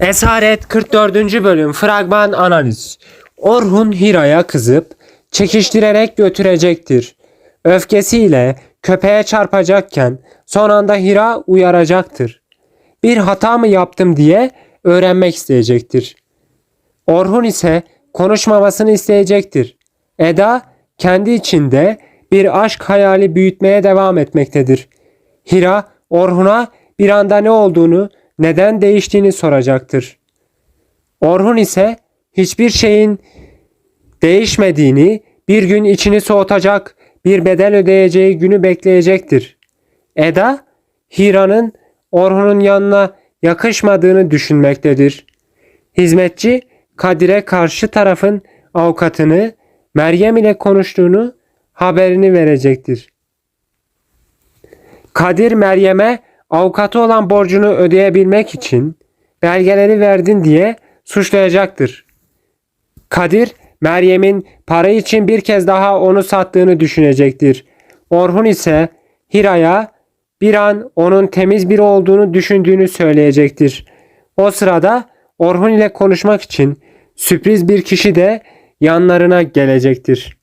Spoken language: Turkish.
Esaret 44. bölüm fragman analiz. Orhun Hira'ya kızıp çekiştirerek götürecektir. Öfkesiyle köpeğe çarpacakken son anda Hira uyaracaktır. Bir hata mı yaptım diye öğrenmek isteyecektir. Orhun ise konuşmamasını isteyecektir. Eda kendi içinde bir aşk hayali büyütmeye devam etmektedir. Hira Orhun'a bir anda ne olduğunu, neden değiştiğini soracaktır. Orhun ise hiçbir şeyin değişmediğini, bir gün içini soğutacak, bir bedel ödeyeceği günü bekleyecektir. Eda, Hira'nın Orhun'un yanına yakışmadığını düşünmektedir. Hizmetçi Kadir'e karşı tarafın avukatını Meryem ile konuştuğunu haberini verecektir. Kadir Meryem'e avukatı olan borcunu ödeyebilmek için belgeleri verdin diye suçlayacaktır. Kadir Meryem'in para için bir kez daha onu sattığını düşünecektir. Orhun ise Hira'ya bir an onun temiz biri olduğunu düşündüğünü söyleyecektir. O sırada Orhun ile konuşmak için sürpriz bir kişi de yanlarına gelecektir.